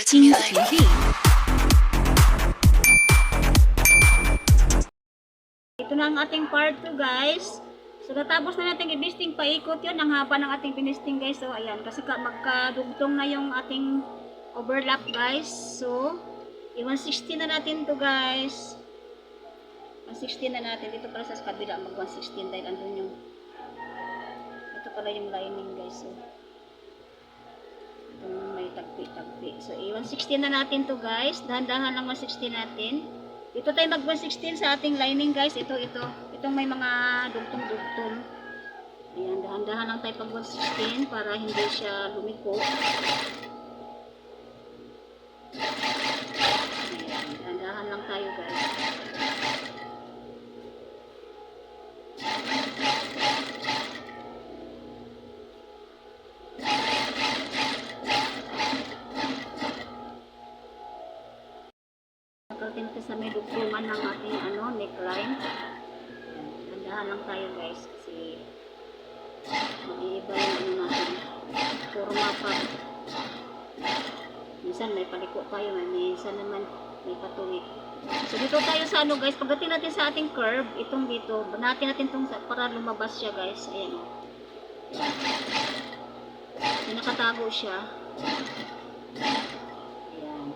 Bisting TV. Ito na ang ating part 2 guys. So natapos na natin i-bisting paikot yun. Ang haba ng ating binisting guys. So ayan. Kasi ka, magkadugtong na yung ating overlap guys. So i-160 na natin to guys. 160 na natin. Dito pala sa kabila mag 116 dahil andun yung ito pala yung lining guys. So itong may tagpi-tagpi. So i-160 na natin to guys. Dahan-dahan lang 160 natin. Dito tayo mag 116 sa ating lining guys. Ito, ito. Itong may mga dugtong-dugtong. Ayan, dahan-dahan lang tayo pag 116 para hindi siya lumiko. Ayan, dahan-dahan lang tayo guys. Sa may dugtungan ng ating ano, neckline. Dahan-dahan lang tayo guys kasi mag-iiba yung ano natin. Forma pa. Minsan may paliko tayo, may minsan naman may patuwi. So dito tayo sa ano guys, pagdating natin sa ating curve, itong dito, banatin natin itong para lumabas siya guys. Ayan o. May nakatago siya.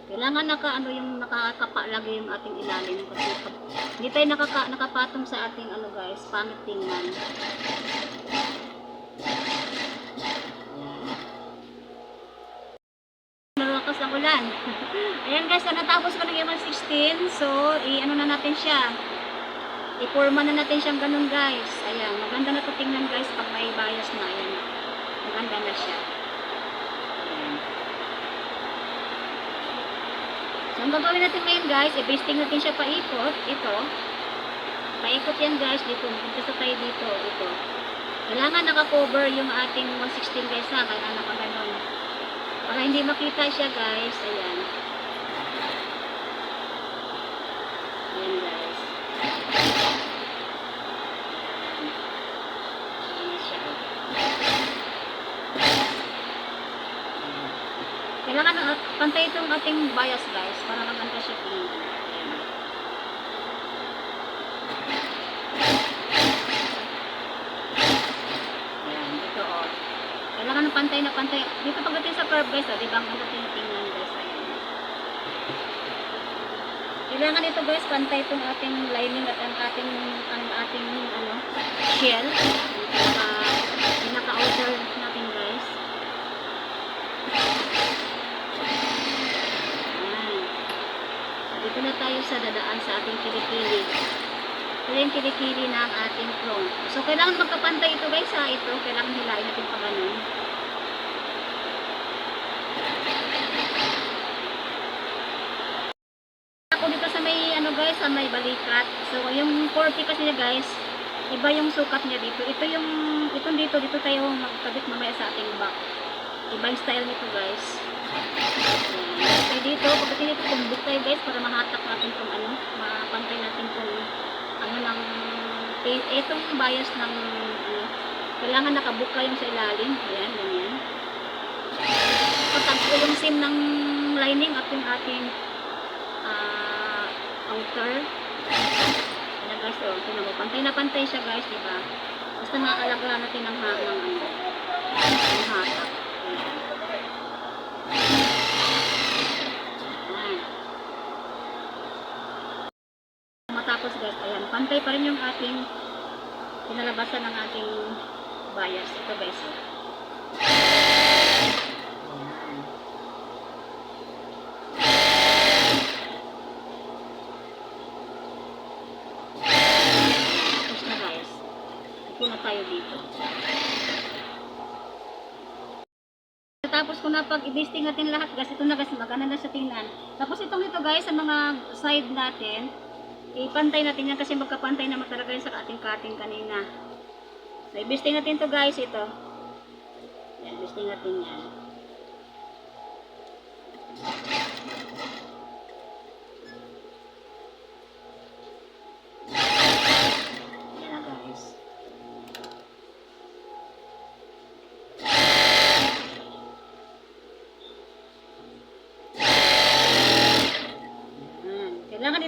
Kailangan naka ano yung nakakapa lagi yung ating ilalim kasi pag hindi tayo nakaka, nakapatong sa ating ano guys, pangit tingnan. Malakas ang ulan. Ayan guys, so natapos ko ng 116. So, i-ano na natin siya. I-forma na natin siyang ganun guys. Ayan, maganda na to tingnan guys pag may bias na. Ayan. Maganda na siya. Ayan. So, ang gagawin natin ngayon guys, i-basting natin siya paikot. Ito. Paikot yan guys. Dito. Punta tayo dito. Ito. Kailangan naka-cover yung ating 116 guys ha. Kailangan nakaganon. Para hindi makita siya guys. Ayan siya. Kailangan uh, pantay itong ating bias guys. Para siya tingnan. Ayan. Ayan, dito oh. Kailangan ng pantay na pantay. Dito pagdating sa curve guys, ah, di ba? Ang tinitingnan guys. Ayan. Kailangan ito guys, pantay itong ating lining at ang ating ang ating ano, shell. Yung pinaka pinaka-outer natin guys. Ayan. So, dito na tayo sa dadaan sa ating kilikili. Ito yung kilikili ng ating front. So, kailangan magkapantay ito guys ha. Ito, kailangan hilain natin pa ganun. Ako dito sa may ano guys, sa may balikat. So, yung 40 kasi niya guys, iba yung sukat niya dito. Ito yung, itong dito, dito tayo magkabit mamaya sa ating back. Iba yung style nito guys. So, dito, pagdating dito, tumbok tayo guys para mahatak natin itong ano, mapantay natin itong ano ng, eh, itong bias ng ano, kailangan nakabuka yung sa ilalim. Ayan, ganyan. Patagpo yung seam ng lining at yung ating ah, outer. Ayan guys, oh, tingnan pantay na pantay siya guys, di ba? Basta maaalagla natin ng ha ng ano, ng hatak. Ayan. Ayan. Ayan, pantay pa rin yung ating pinalabasan ng ating bias. Ito guys. Tapos na guys. Ito na tayo dito. Tapos ko na pag i-basting natin lahat guys, ito na guys, maganda na sa tingnan. Tapos itong ito guys, sa mga side natin, ipantay natin yan kasi magkapantay naman talaga yun sa ating cutting kanina. So, i-basting natin to guys, ito. Yan, basting natin. Yan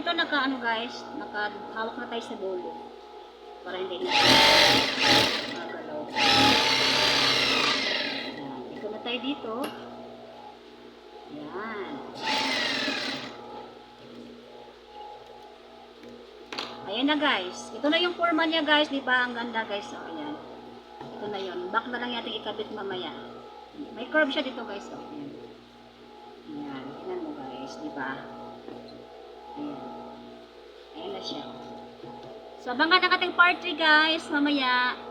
Dito naka ano guys, nakahawak na tayo sa dulo. Para hindi na magalaw. Ito na tayo dito. Yan. Ayan na guys. Ito na yung forma niya guys. Di ba? Ang ganda guys. So, ayan. Ito na yun. Back na lang natin ikabit mamaya. May curve siya dito guys. So, ayan. Ayan. Tingnan mo guys. Di ba? Ayan. Ayan na siya. So, abangan ang ating part 3 guys. Mamaya.